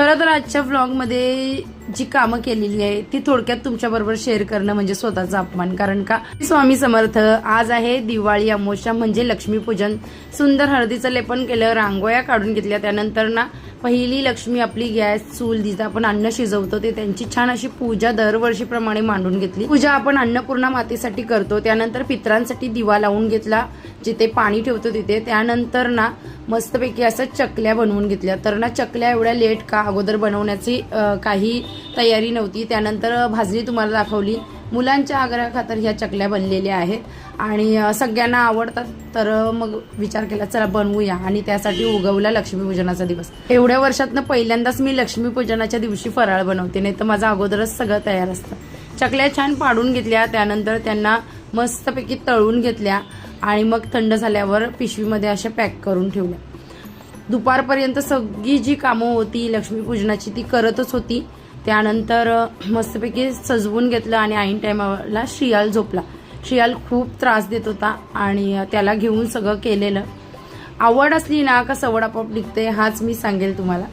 खरं तर आजच्या व्लॉगमध्ये जी कामं केलेली आहे ती थोडक्यात तुमच्याबरोबर शेअर करणं म्हणजे स्वतःचा अपमान. कारण का? स्वामी समर्थ आज आहे दिवाळी अमोशा म्हणजे लक्ष्मीपूजन. सुंदर हळदीचं लेपन केलं रांगोळ्या काढून घेतल्या. त्यानंतर ना पहिली लक्ष्मी आपली गॅस चूल जिथं आपण अन्न शिजवतो ते त्यांची छान अशी पूजा दरवर्षीप्रमाणे मांडून घेतली. पूजा आपण अन्नपूर्णा मातेसाठी करतो. त्यानंतर पित्रांसाठी दिवा लावून घेतला. जिथे पाणी ठेवतो तिथे. त्यानंतर ना मस्तपैकी असं चकल्या बनवून घेतल्या. तर ना चकल्या एवढ्या लेट का अगोदर बनवण्याची काही तयारी नव्हती. त्यानंतर भाजणी तुम्हाला दाखवली. मुलांच्या आग्रहाखातर ह्या चकल्या बनलेल्या आहेत. आणि सगळ्यांना आवडतात. तर मग विचार केला चला बनवूया. आणि त्यासाठी उगवला लक्ष्मीपूजनाचा दिवस. एवढ्या वर्षातनं पहिल्यांदाच मी लक्ष्मीपूजनाच्या दिवशी फराळ बनवते. नाही तर माझं अगोदरच सगळं तयार असतं. चकल्या छान पाडून घेतल्या. त्यानंतर त्यांना मस्तपैकी तळून घेतल्या. आणि मग थंड झाल्यावर पिशवीमध्ये अशा पॅक करून ठेवल्या. दुपारपर्यंत सगळी जी कामं होती लक्ष्मीपूजनाची ती करतच होती. त्यानंतर मस्तपैकी सजवून घेतलं आणि ऐन टायमाला शियाल झोपला. शियाल खूप त्रास देत होता आणि त्याला घेऊन सगळं केलेलं. आवड असली ना का सवड आपोआप निघते हाच मी सांगेल तुम्हाला.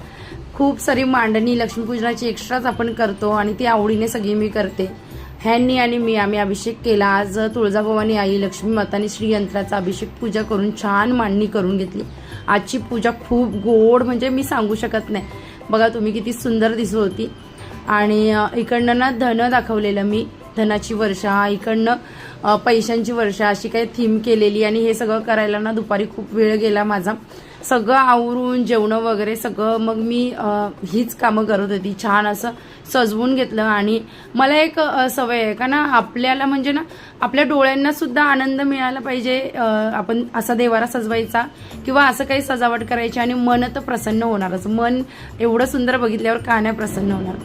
खूप सारी मांडणी लक्ष्मीपूजनाची एक्स्ट्राच आपण करतो आणि ती आवडीने सगळी मी करते. ह्यांनी आणि मी आम्ही अभिषेक केला. आज तुळजाभवानी आई लक्ष्मी माताने श्रीयंत्राचा अभिषेक पूजा करून छान मांडणी करून घेतली. आजची पूजा खूप गोड म्हणजे मी सांगू शकत नाही. बघा तुम्ही किती सुंदर दिसत होती. आणि इकडनं ना धन दाखवलेलं मी धनाची वर्षा इकडनं पैशांची वर्षा अशी काही थीम केलेली आणि हे सगळं करायला ना दुपारी खूप वेळ गेला माझा. सगळं आवरून जेवणं वगैरे सगळं मग मी हीच कामं करत होती. छान असं सजवून घेतलं आणि मला एक सवय आहे का ना आपल्याला म्हणजे ना आपल्या डोळ्यांना सुद्धा आनंद मिळाला पाहिजे आपण असा देवारा सजवायचा किंवा असं काही सजावट करायची आणि मन तर प्रसन्न होणारच. मन एवढं सुंदर बघितल्यावर का प्रसन्न होणार.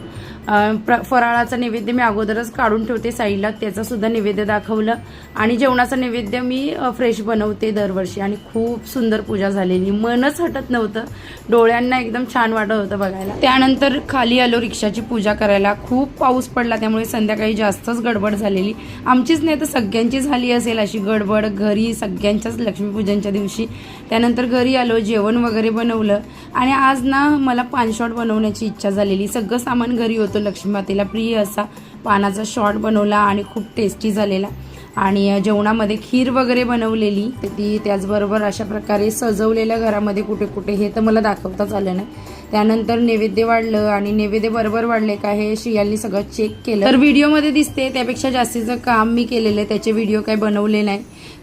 प्र- फराळाचं नैवेद्य मी अगोदरच काढून ठेवते साईडला. त्याचं सुद्धा नैवेद्य दाखवलं. आणि जेवणाचं नैवेद्य मी फ्रेश बनवते दरवर्षी. आणि खूप सुंदर पूजा झालेली. मनच हटत नव्हतं. डोळ्यांना एकदम छान वाटत होतं बघायला. त्यानंतर खाली आलो रिक्षाची पूजा करायला. खूप पाऊस पडला त्यामुळे संध्याकाळी जास्तच गडबड झालेली. आमचीच नाही तर सगळ्यांची झाली असेल अशी गडबड. घरी सगळ्यांच्याच लक्ष्मीपूजनच्या दिवशी. त्यानंतर घरी आलो जेवण वगैरे बनवलं. आणि आज ना मला पानशॉट बनवण्याची इच्छा झालेली. सगळं सामान घरी होतं. लक्ष्मीमातेला प्रिय असा पानाचा शॉट बनवला आणि खूप टेस्टी झालेला. आणि जेवणामध्ये खीर वगैरे बनवलेली. तर ती त्याचबरोबर अशा प्रकारे सजवलेल्या घरामध्ये कुठे कुठे हे तर मला दाखवताच आलं नाही. त्यानंतर नैवेद्य वाढलं आणि नैवेद्य बरोबर वाढले का हे शियालनी सगळं चेक केलं. तर व्हिडिओमध्ये दिसते त्यापेक्षा जास्तीचं काम मी केलेलं आहे त्याचे व्हिडिओ काही बनवले नाही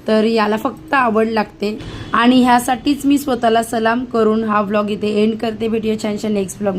तर याला फक्त आवड लागते. आणि ह्यासाठीच मी स्वतःला सलाम करून हा व्लॉग इथे एंड करते. भेटूया छानशा नेक्स्ट ब्लॉग